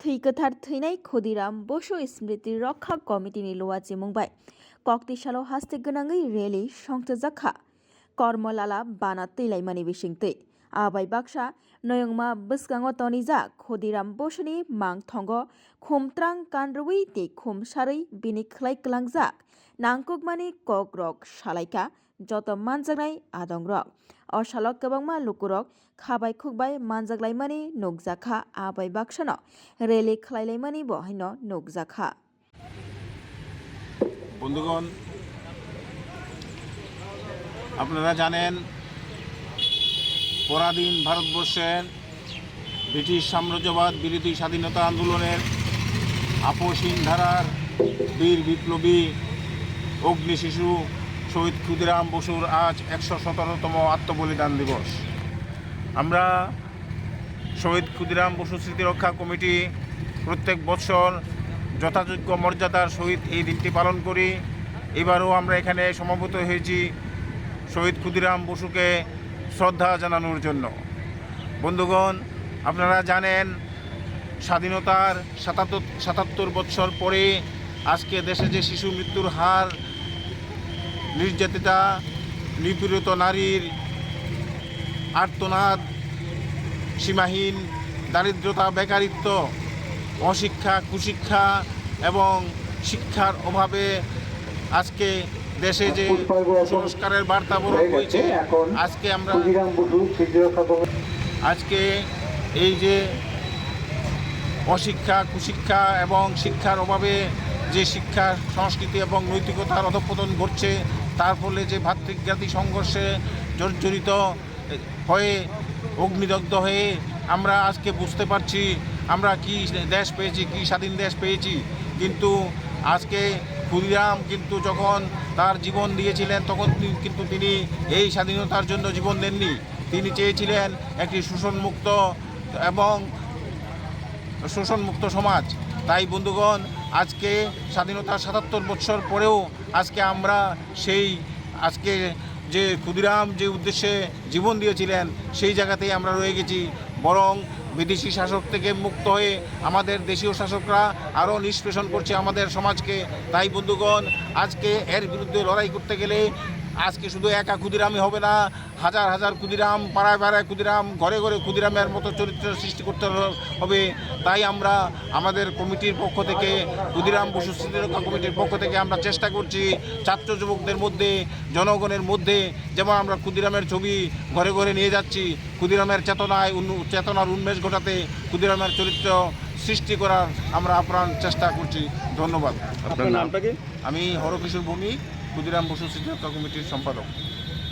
থৈকথার থৈনাই ক্ষুদিরাম বসু স্মৃতি রক্ষা কমিটি নিলোয়াচি মুম্বাই। ককতিশালো হাস্তে গনাঙ্গি রেলি সংসজাখা কর্মলালা বানা তৈলাইমানি বিসিংতে আবাই বাক্সা, নয়ংমা বসগাঙ তনিজা, ক্ষুদিরাম বসুনি মাং থঙ্গ, খুমত্রাং কানরুই তে খুম খুমসারৈ বিনি খ্লাই ক্লাংজাক নাংকুকমানি কক রক সালাইকা। যত মানজাগাই আদং রক অশালক কবংমা লুকুরক খাবাই খুকবাই মানজাগলাইমানি নুকজাখা আবাই বাকসন রেলি খালাইলাইমানি বহাইন নুকজাখা বন্ধুগণ, আপনারা জানেন, পরাধীন ভারতবর্ষের ব্রিটিশ সাম্রাজ্যবাদ বিরোধী স্বাধীনতা আন্দোলনের আপোষহীন ধারার বীর বিপ্লবী অগ্নি শিশু শহীদ ক্ষুদিরাম বসুর আজ একশো সতেরোতম আত্মবলিদান দিবস। আমরা শহীদ ক্ষুদিরাম বসু স্মৃতিরক্ষা কমিটি প্রত্যেক বছর যথাযোগ্য মর্যাদার সহিত এই দিনটি পালন করি। এবারও আমরা এখানে সমবেত হয়েছি শহীদ ক্ষুদিরাম বসুকে শ্রদ্ধা জানানোর জন্য। বন্ধুগণ, আপনারা জানেন, স্বাধীনতার সাতাত্তর সাতাত্তর বছর পরে আজকে দেশে যে শিশু মৃত্যুর হার নির্যাতিতা নিপীড়িত নারীর আর্তনাদ সীমাহীন দারিদ্রতা বেকারিত্ব অশিক্ষা কুশিক্ষা এবং শিক্ষার অভাবে আজকে দেশে যে সংস্কারের বার্তা বরণ হয়েছে আজকে আমরা আজকে এই যে অশিক্ষা কুশিক্ষা এবং শিক্ষার অভাবে যে শিক্ষা সংস্কৃতি এবং নৈতিকতার অধপতন ঘটছে তার ফলে যে ভাতৃজ্ঞাতি সংঘর্ষে জর্জরিত হয়ে, অগ্নিদগ্ধ হয়ে আমরা আজকে বুঝতে পারছি আমরা কি দেশ পেয়েছি, কি স্বাধীন দেশ পেয়েছি। কিন্তু আজকে ক্ষুদিরাম কিন্তু যখন তার জীবন দিয়েছিলেন, তখন কিন্তু তিনি এই স্বাধীনতার জন্য জীবন দেননি। তিনি চেয়েছিলেন একটি শোষণমুক্ত এবং শোষণমুক্ত সমাজ। তাই বন্ধুগণ, আজকে স্বাধীনতার সাতাত্তর বছর পরেও আজকে আমরা সেই, আজকে যে ক্ষুদিরাম যে উদ্দেশ্যে জীবন দিয়েছিলেন, সেই জায়গাতেই আমরা রয়ে গেছি। বরং বিদেশি শাসক থেকে মুক্ত হয়ে আমাদের দেশীয় শাসকরা আরও নিষ্পেষণ করছে আমাদের সমাজকে। তাই বন্ধুগণ, আজকে এর বিরুদ্ধে লড়াই করতে গেলে আজকে শুধু একা ক্ষুদিরামই হবে না হাজার হাজার ক্ষুদিরাম পাড়ায় পাড়ায় ক্ষুদিরাম ঘরে ঘরে ক্ষুদিরামের মতো চরিত্র সৃষ্টি করতে হবে তাই আমরা আমাদের কমিটির পক্ষ থেকে ক্ষুদিরাম বসু স্মৃতিরক্ষা কমিটির পক্ষ থেকে আমরা চেষ্টা করছি ছাত্র যুবকদের মধ্যে জনগণের মধ্যে যেমন আমরা ক্ষুদিরামের ছবি ঘরে ঘরে নিয়ে যাচ্ছি ক্ষুদিরামের চেতনায় উন্ন- চেতনার উন্মেষ ঘটাতে ক্ষুদিরামের চরিত্র সৃষ্টি করার আমরা আপ্রাণ চেষ্টা করছি। ধন্যবাদ। আপনার নামটা কি? আমি হরকিশোর ভূমি ক্ষুদিরাম বসু স্মৃতিরক্ষা কমিটির সম্পাদক